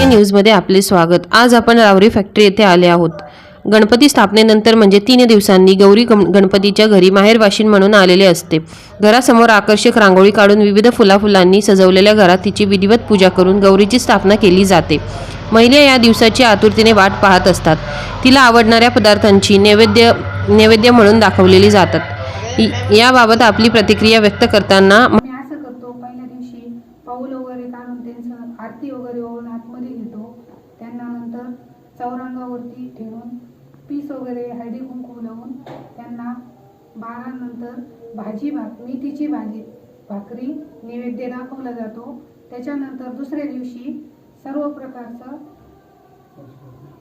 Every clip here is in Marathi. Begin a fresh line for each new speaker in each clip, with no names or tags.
न्यूजमध्ये आपले स्वागत. आज आपण रावरी फॅक्टरी येथे आले आहोत. गणपती स्थापनेनंतर म्हणजे तीन दिवसांनी गौरी गण गणपतीच्या घरी माहेरवाशीन म्हणून आलेले असते. घरासमोर आकर्षक रांगोळी काढून विविध फुलाफुलांनी सजवलेल्या घरात तिची विधिवत पूजा करून गौरीची स्थापना केली जाते. महिला या दिवसाची आतुरतेने वाट पाहत असतात. तिला आवडणाऱ्या पदार्थांची नैवेद्य नैवेद्य म्हणून दाखवलेली जातात. याबाबत आपली प्रतिक्रिया व्यक्त करताना
आम्ही असं करतो पहिल्या दिवशी पाऊल वगैरे काढून त्यांचं आरती वगैरे होऊन आतमध्ये घेतो. त्यांना नंतर चौरंगावरती ठेवून पीस वगैरे हळदी कुंकू लावून त्यांना बारा नंतर भाजी भाक मेथीची भाजी भाकरी नैवेद्य दाखवला जातो. त्याच्यानंतर दुसऱ्या दिवशी सर्व प्रकारचं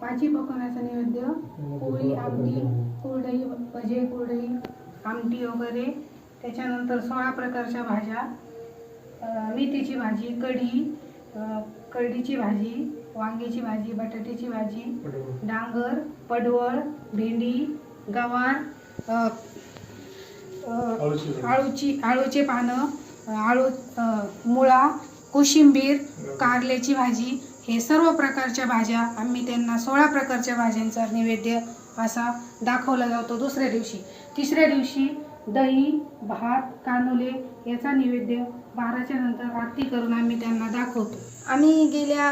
भाजी पकवण्याचा नैवेद्य पोळी आमटी कुरडई भजे कुरडई आमटी वगैरे. त्याच्यानंतर सोळा प्रकारच्या भाज्या मेथीची भाजी कढी करडीची भाजी वांग्याची भाजी बटाट्याची भाजी डांगर पडवळ भेंडी गवार आळूची आळूचे पानं आळू मुळा कोशिंबीर कारल्याची भाजी हे सर्व प्रकारच्या भाज्या आम्ही त्यांना सोळा प्रकारच्या भाज्यांचा नैवेद्य असा दाखवला जातो दुसऱ्या दिवशी. तिसऱ्या दिवशी दही भात कानुले याचा नैवेद्य बाराच्या नंतर आरती करून आम्ही त्यांना दाखवतो.
आम्ही गेल्या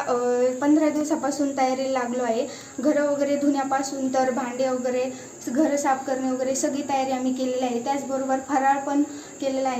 पंधरा दिवसापासून तयारीला लागलो आहे. घरं वगैरे धुण्यापासून तर भांडे वगैरे घरं साफ करणे वगैरे सगळी तयारी आम्ही केलेली आहे. त्याचबरोबर फराळ पण केलेला आहे.